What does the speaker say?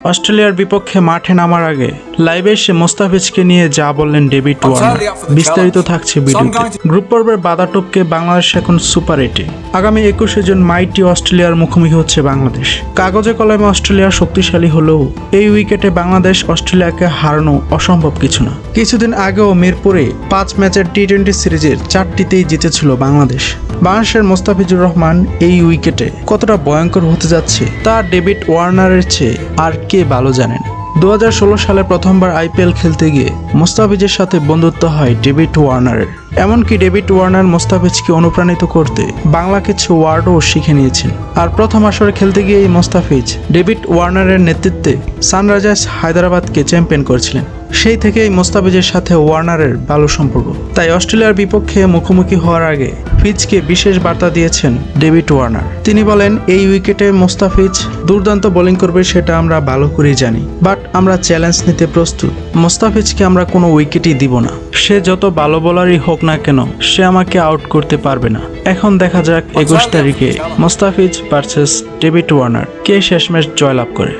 অস্ট্রেলিয়ার বিপক্ষে মাঠে নামার আগে লাইভে এসে মোস্তাফিজকে নিয়ে যা বললেন ডেভিড ওয়ার্নার বিস্তারিত থাকছে ভিডিওতে। গ্রুপ পর্বের বাধা টপকে বাংলাদেশ এখন সুপার এইটে। আগামী একুশে জুন মাইটি অস্ট্রেলিয়ার মুখোমুখি হচ্ছে বাংলাদেশ। কাগজে কলমে অস্ট্রেলিয়া শক্তিশালী হলেও এই উইকেটে বাংলাদেশ অস্ট্রেলিয়াকে হারানো অসম্ভব কিছু না। কিছুদিন আগেও মিরপুরে পাঁচ ম্যাচের টি টোয়েন্টি সিরিজের চারটিতেই জিতেছিল বাংলাদেশ। বাংলাদেশের মোস্তাফিজুর রহমান এই উইকেটে কতটা ভয়ঙ্কর হতে যাচ্ছে তা ডেভিড ওয়ার্নারের চেয়ে আর কে ভালো জানেন? দু হাজার ষোলো সালে প্রথমবার আইপিএল খেলতে গিয়ে মোস্তাফিজের সাথে বন্ধুত্ব হয় ডেভিড ওয়ার্নারের। এমনকি ডেভিড ওয়ার্নার মোস্তাফিজকে অনুপ্রাণিত করতে বাংলা কিছু ওয়ার্ডও শিখে নিয়েছেন। আর প্রথম আসরে খেলতে গিয়ে এই মোস্তাফিজ ডেভিড ওয়ার্নারের নেতৃত্বে সানরাইজার্স হায়দ্রাবাদকে চ্যাম্পিয়ন করেছিলেন। সেই থেকেই মোস্তাফিজের সাথে ওয়ার্নারের ভালো সম্পর্ক। তাই অস্ট্রেলিয়ার বিপক্ষে মুখোমুখি হওয়ার আগে ফিজকে বিশেষ বার্তা দিয়েছেন ডেভিড ওয়ার্নার। তিনি বলেন, এই উইকেটে মোস্তাফিজ দুর্দান্ত বোলিং করবে সেটা আমরা ভালো করেই জানি। বাট আমরা চ্যালেঞ্জ নিতে প্রস্তুত। মোস্তাফিজকে আমরা কোনো উইকেটই দিব না। সে যত ভালো বলারই হোক না কেন, সে আমাকে আউট করতে পারবে না। এখন দেখা যাক একুশ তারিখে মোস্তাফিজ ভার্সেস ডেভিড ওয়ার্নার কে শেষ ম্যাচ জয়লাভ করে।